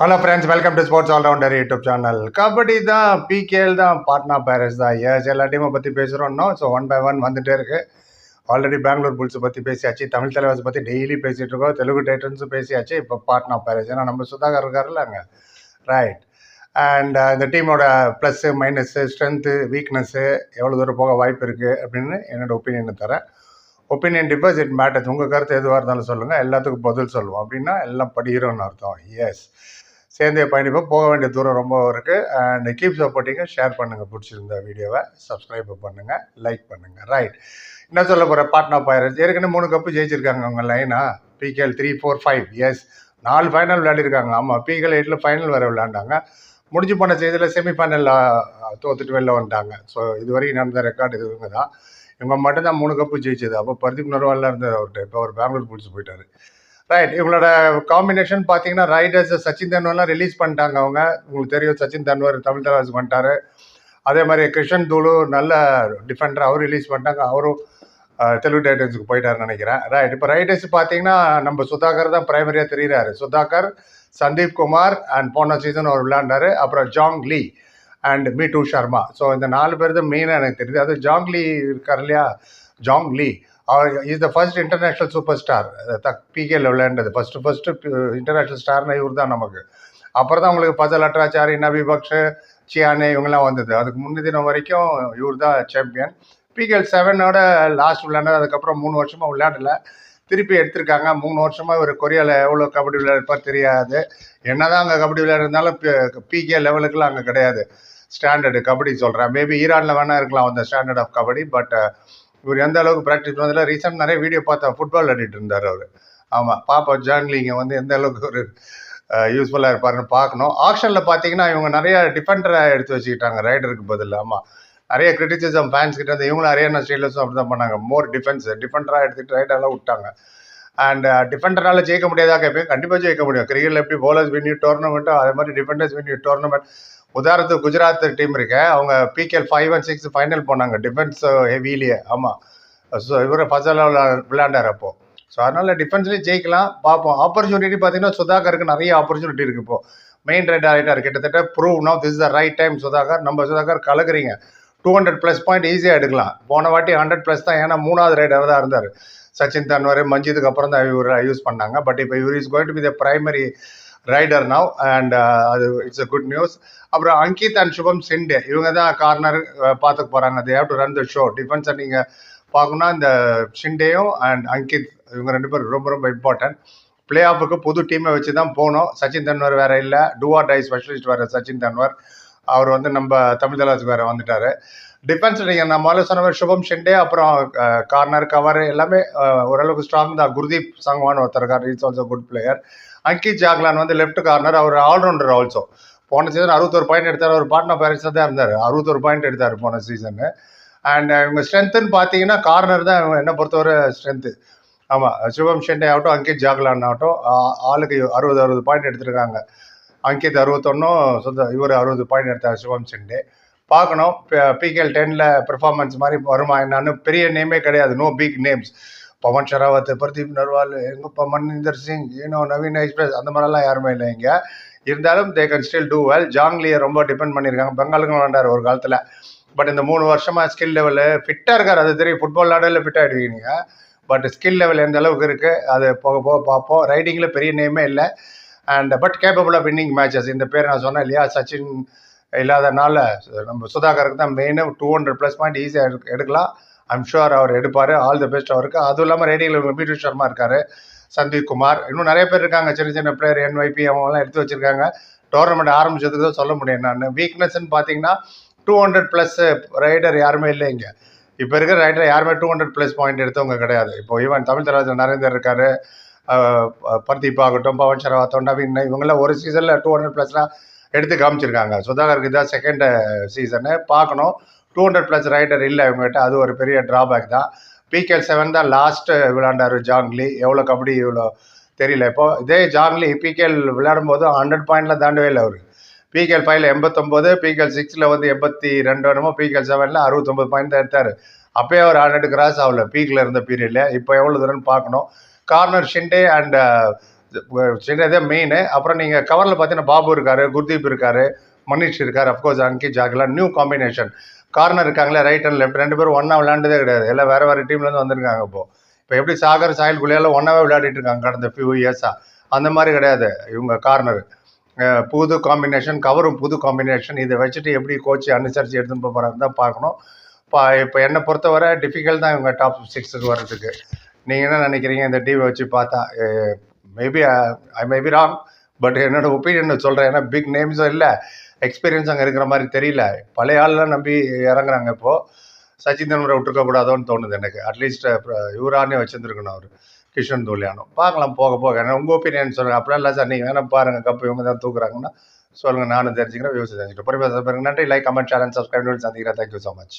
Hello friends welcome to sports allrounder YouTube channel kabaddi தான் PKL தான் பாட்னா பேரஸ் தான். S எல்லா டீமை பற்றி பேசுகிறோன்னோ ஸோ ஒன் பை ஒன் வந்துகிட்டே இருக்கு. ஆல்ரெடி பெங்களூர் புல்ஸை பற்றி பேசியாச்சு தமிழ் தலைவாஸ் பற்றி டெய்லி பேசிகிட்டு இருக்கோம். தெலுங்கு டைட்டன்ஸும் பேசியாச்சு இப்போ பாட்னா பேரஸ் ஏன்னா நம்ம சுதாகர் இருக்காருல்ல அங்கே. ரைட் அண்ட் uh, இந்த டீமோட ப்ளஸ்ஸு மைனஸ்ஸு ஸ்ட்ரென்த்து வீக்னஸ்ஸு எவ்வளோ தூரம் போக வாய்ப்பு இருக்குது அப்படின்னு என்னோடய ஒப்பீனியனை தரேன். ஒப்பீனியன் டிஃபர்ஸ் இட் மேட்டர்ஸ் உங்கள் கருத்து எதுவாக இருந்தாலும் சொல்லுங்கள் எல்லாத்துக்கும் பதில் சொல்லுவோம். அப்படின்னா எல்லாம் படிக்கிறோன்னு அர்த்தம். எஸ் சேர்ந்தே பயணிப்போம். போக வேண்டிய தூரம் ரொம்ப இருக்குது அண்ட் கீப் சப்போர்ட்டிங்க ஷேர் பண்ணுங்கள் பிடிச்சிருந்த வீடியோவை சப்ஸ்கிரைப் பண்ணுங்கள் லைக் பண்ணுங்கள் ரைட் என்ன சொல்ல போகிற பாட்னா பைரட்ஸ் ஏற்கனவே மூணு கப்பு ஜெயிச்சிருக்காங்க அவங்க லைனா PKL three four five yes நாலு ஃபைனல் விளையாடிருக்காங்க. ஆமாம் பிகேஎல் எயிட்டில் ஃபைனல் வர விளையாண்டாங்க. முடிஞ்சு போன செய்தியில் செமிஃபைனலில் தோத்துட்டு வெளில வந்துட்டாங்க. ஸோ இது வரைக்கும் நடந்த ரெக்கார்டு இது இவங்க தான். இவங்க மட்டும்தான் மூணு கப்பு ஜெயிச்சது. அப்போ பர்தீப் நர்வாலில் இருந்தது அவர்கிட்ட இப்போ அவர் பெங்களூர் பிடிச்சி போயிட்டார். ரைட் இவங்களோட காம்பினேஷன் பார்த்தீங்கன்னா ரைடர்ஸ் சச்சின் தன்வர்லாம் ரிலீஸ் பண்ணிட்டாங்க அவங்க. உங்களுக்கு தெரியும் சச்சின் தன்வர் தமிழ் தலைவாஸ் பண்ணிட்டாரு அதே மாதிரி கிருஷ்ணன் தூளு நல்ல டிஃபெண்டர் அவர் ரிலீஸ் பண்ணிட்டாங்க. அவரும் தெலுங்கு டைட்டன்ஸுக்கு போயிட்டாருன்னு நினைக்கிறேன். ரைட் இப்போ ரைடர்ஸ் பார்த்தீங்கன்னா நம்ம சுதாகர் தான் பிரைமரியாக தெரிகிறாரு சுதாகர் சந்தீப் குமார் அண்ட் போன சீசன் அவர் விளையாண்டாரு. அப்புறம் ஜாங் லீ அண்ட் மீட்டு சர்மா ஸோ இந்த நாலு பேர் தான் மெயினாக எனக்கு தெரியுது. அது ஜாங் லீ இருக்கார் இல்லையா? Jang Lee is the first international super star பிகேல விளையாண்டது ஃபஸ்ட்டு ஃபஸ்ட்டு இன்டர்நேஷ்னல் ஸ்டார்னா இவர் தான் நமக்கு. அப்புறம் தான் உங்களுக்கு பஜல் அட்ராச்சாரி நபி பக்ஷ சியானே இவங்கெல்லாம் வந்தது. அதுக்கு முன்ன தினம் வரைக்கும் இவர் தான் சாம்பியன் பிகேஎல் செவனோட லாஸ்ட் விளையாண்டது அதுக்கப்புறம் மூணு வருஷமாக விளையாடல. திருப்பி எடுத்திருக்காங்க. மூணு வருஷமாக இவர் கொரியாவில் எவ்வளோ கபடி விளையாடுப்பார் தெரியாது. என்ன தான் அங்கே கபடி விளையாடுறதுனாலும் பிகே லெவலுக்குலாம் அங்கே கிடையாது. ஸ்டாண்டர்டு கபடி சொல்கிறேன் மேபி ஈரானில் வேணா இருக்கலாம் அந்த ஸ்டாண்டர்ட் ஆஃப் கபடி பட் இவர் எந்த அளவுக்கு ப்ராக்டிஸ் பண்ணதில்ல ரீசெண்ட் நிறைய வீடியோ பார்த்தா ஃபுட்பால் விளையாடிட்டு இருந்தார் அவர். ஆமாம் பாப்பா ஜான்லிங்க வந்து எந்த அளவுக்கு ஒரு யூஸ்ஃபுல்லாக இருப்பாருன்னு பார்க்கணும். ஆக்ஷனில் பார்த்தீங்கன்னா இவங்க நிறைய டிஃபெண்டராக எடுத்து வச்சுக்கிட்டாங்க. ரைடருக்கு பதில் ஆமாம் நிறைய கிரிட்டிசிசம் ஃபேன்ஸ் கிட்ட இருந்து இவங்களும் ஹரியானா ஸ்டீலர்ஸும் அப்படி தான் பண்ணாங்க. மோர் டிஃபென்ஸ் டிஃபெண்டராக எடுத்துகிட்டு ரைடரெல்லாம் விட்டாங்க. அண்ட் டிஃபெண்டரால் ஜெயிக்க முடியாதா கேட்பேன் கண்டிப்பாக ஜெயிக்க முடியும். கிரிக்கெட்டில் எப்படி bowlers வின் you டோர்னமெண்ட்டோ அதே மாதிரி டிஃபெண்டர்ஸ் வின் டோர்னமெண்ட் உதாரணத்துக்கு குஜராத் டீம் இருக்கு. அவங்க PKL five and six final போனாங்க. டிஃபென்ஸ் ஹெவிலியே ஆமாம் ஸோ இவர் ஃபசல் விளையாண்டார் அப்போது ஸோ அதனால் டிஃபென்ஸ்லேயும் ஜெயிக்கலாம். பார்ப்போம். ஆப்பர்ச்சுனிட்டி பார்த்தீங்கன்னா சுதாகருக்கு நிறைய ஆப்பர்ச்சுனிட்டி இருக்குது இப்போது மெயின் ரைட் ஆகிட்டார் கிட்டத்தட்ட prove no this the right time Sudhakar. நம்ம சுதாகர் கலக்குறீங்க. டூ ஹண்ட்ரட் ப்ளஸ் பாயிண்ட் ஈஸியாக எடுக்கலாம். போன வாட்டி ஹண்ட்ரட் ப்ளஸ் தான். ஏன்னா மூணாவது ரைடர் தான் இருந்தார். சச்சின் தன்வர் மஞ்சித்துக்கு அப்புறம் தான் இவர் யூஸ் பண்ணாங்க. பட் இப்போ இவர் is going to be the primary raider now and அது இட்ஸ் அ குட் நியூஸ் அப்புறம் அங்கித் அண்ட் சுபம் சிண்டே இவங்க தான் கார்னர் uh, பார்த்துக்க போகிறாங்க they have to run the show டிஃபென்ஸை நீங்கள் பார்க்கணும்னா இந்த ஷிண்டேயும் அண்ட் அங்கித் இவங்க ரெண்டு பேரும் ரொம்ப ரொம்ப இம்பார்ட்டன்ட் பிளே ஆஃபுக்கு புது டீமை வச்சு தான் போகணும். சச்சின் தன்வர் வேற இல்லை. டூஆர் டை ஸ்பெஷலிஸ்ட் வேறு சச்சின் தன்வர். அவர் வந்து நம்ம தமிழ் தலைவர் வேறு வந்துட்டார். டிஃபென்ஸ் நீங்கள் நம்ம முதல்ல சொன்ன மாதிரி சுபம் ஷெண்டே அப்புறம் uh, கார்னர் கவர் எல்லாமே uh, ஓரளவுக்கு ஸ்ட்ராங் தான். குர்தீப் சங்வான் ஒருத்தர் இருக்கார். It's also good player Ankit Jaglan வந்து லெஃப்ட் கார்னர் அவர் ஆல்ரவுண்டர் ஆல்சோ போன சீசன் அறுபத்தொரு பாயிண்ட் எடுத்தார் அவர் பாட்னா பேரண்ட்ஸில் தான் இருந்தார். அறுபத்தொரு பாயிண்ட் எடுத்தார் போன சீசனு அண்ட் இவங்க ஸ்ட்ரென்த்துன்னு பார்த்தீங்கன்னா கார்னர் தான் என்னை பொறுத்தவரை ஸ்ட்ரென்த்து ஆமாம் சிவம் ஷெண்டே ஆகட்டும் அங்கித் ஜாக்லான் ஆகட்டும் ஆளுக்கு அறுபது அறுபது பாயிண்ட் எடுத்திருக்காங்க. அங்கித் அறுபத்தொன்னும் சொந்த இவர் அறுபது பாயிண்ட் எடுத்தார் சிவம் ஷெண்டே பார்க்கணும் பிகேஎல் டென்னில் பெர்ஃபார்மன்ஸ் மாதிரி வருமா என்னன்னு பெரிய நேமே கிடையாது. No big names Pawan Sehrawat Pardeep Narwal எங்கப்பா மன்னிந்தர் சிங் ஈனோ நவீன் எக்ஸ்பிரஸ் அந்த மாதிரிலாம் யாருமே இல்லை இங்கே. இருந்தாலும் they can still do well ஜாங்லியை ரொம்ப டிபெண்ட் பண்ணியிருக்காங்க. பெங்காலுக்கும் விளாண்டார் ஒரு காலத்தில். பட் இந்த மூணு வருஷமாக ஸ்கில் லெவலு ஃபிட்டாக இருக்கார். அது தெரியும். ஃபுட்பால் விளாடல ஃபிட் ஆகிடுவீங்க பட் ஸ்கில் லெவல் எந்த அளவுக்கு இருக்குது அது போக போக பார்ப்போம். ரைடிங்கில் பெரிய நேமே இல்லை. And but capable of winning matches இந்த பேர் நான் சொன்னேன் இல்லையா? சச்சின் இல்லாதனால நம்ம சுதாகருக்கு தான் மெயினாக டூ ஹண்ட்ரட் ப்ளஸ் பாயிண்ட் ஈஸியாக எடுக்கலாம். ஐம் ஷுர் அவர் எடுப்பார். ஆல் தி பெஸ்ட் அவருக்கு. அதுவும் இல்லாமல் ரேடிங்கில் பீட்டு சர்மா இருக்கார். சந்தீப் குமார். இன்னும் நிறைய பேர் இருக்காங்க. சின்ன சின்ன பிளேயர் என்ஒய்பி அவங்கெல்லாம் எடுத்து வச்சிருக்காங்க. டோர்னமெண்ட் ஆரம்பிச்சதுக்கு தான் சொல்ல முடியும் நான். வீக்னஸ்ன்னு பார்த்தீங்கன்னா டூ ஹண்ட்ரட் ப்ளஸ் ரைடர் யாருமே இல்லை இங்கே. இப்போ இருக்கிற ரைடர் யாருமே டூ ஹண்ட்ரட் ப்ளஸ் பாயிண்ட் எடுத்தவங்க கிடையாது. இப்போ ஈவன் தமிழ் தலைவர் நரேந்தர் இருக்காரு. பர்தீப் ஆகட்டும் பவன் சரவா நவீன் இவங்கெல்லாம் ஒரு சீசனில் டூ ஹண்ட்ரட் ப்ளஸ்லாம் எடுத்து காமிச்சிருக்காங்க. சுதாகருக்கு இதான் செகண்ட் சீசனு பார்க்கணும். டூ ஹண்ட்ரட் ப்ளஸ் ரைடர் இல்லை இவங்ககிட்ட. அது ஒரு பெரிய ட்ராபேக் தான். பிகேஎல் செவன் தான் லாஸ்ட்டு விளாண்டார் ஜாங்லி எவ்வளோ கபடி இவ்வளோ தெரியல இப்போ. இதே ஜாங்லி பிகேஎல் விளையாடும் போது ஹண்ட்ரட் பாயிண்ட்ல தாண்டவே இல்லை அவர். பிகேஎல் ஃபைவ்ல எண்பத்தொம்போது பிகேஎல் சிக்ஸில் வந்து எண்பத்தி ரெண்டு வேணுமோ பிகேஎல் செவனில் அறுபத்தொம்பது பாயிண்ட் தான் எடுத்தார். அப்போயே அவர் ஹண்ட்ரட் கிராஸ் ஆகல பீக்கில் இருந்த பீரியடில் இப்போ எவ்வளோ தூரம்னு பார்க்கணும். கார்னர் ஷிண்டே அண்ட் சின்னதே மெயின் அப்புறம் நீங்கள் கவரில் பார்த்தீங்கன்னா பாபு இருக்காரு குர்தீப் இருக்காரு மனிஷ் இருக்கார் of course Ankit Jaglan new combination corner இருக்காங்களே ரைட் அண்ட் லெஃப்ட் ரெண்டு பேரும் ஒன்றா விளையாண்டதே கிடையாது. எல்லாம் வேறு வேறு டீம்லேருந்து வந்திருக்காங்க இப்போது இப்போ எப்படி சாகர் சாயல் குள்ளையெல்லாம் ஒன்றாவே விளையாடிட்டு இருக்காங்க கடந்த ஃபியூ இயர்ஸாக அந்த மாதிரி கிடையாது. இவங்க கார்னர் புது காம்பினேஷன் கவரும் புது காம்பினேஷன் இதை வச்சுட்டு எப்படி கோச் அனுசரித்து எடுத்துன்னு போக போகிறாங்க தான் பார்க்கணும். இப்போ இப்போ என்னை பொறுத்தவரை டிஃபிகல்ட் தான் இவங்க டாப் சிக்ஸுக்கு வர்றதுக்கு. நீங்கள் என்ன நினைக்கிறீங்க? இந்த டீமை வச்சு பார்த்தா maybe I maybe wrong but என்னோட ஒப்பீனியன் சொல்கிறேன் ஏன்னா பிக் நேம்ஸும் இல்லை. எக்ஸ்பீரியன்ஸ் அங்கே இருக்கிற மாதிரி தெரியல. பழைய ஆள்லாம் நம்பி இறங்குறாங்க இப்போது சச்சின் தெண்டுல்கரை விட்டுருக்கக்கூடாதோன்னு தோணுது எனக்கு. அட்லீஸ்ட் இவரானே வச்சுருந்துருக்கணும் அவர். கிஷன் தூலியானோ பார்க்கலாம் போக போக. ஏன்னா உங்கள் ஒப்பீனியன் சொல்லுங்கள் அப்படிலாம் இல்லை சார். நீங்கள் வேணால் பாருங்கள் கப்பு இவங்க தான் தூக்குறாங்கன்னா சொல்லுங்கள் நானும் தெரிஞ்சுக்கிறேன் வியூஸ் தெரிஞ்சுக்கிறேன். பொறுமையாக பாருங்க. நன்றி. லைக் கமெண்ட் சேனல் சப்ஸ்கிரைப் சந்திக்கிறேன். Thank you so much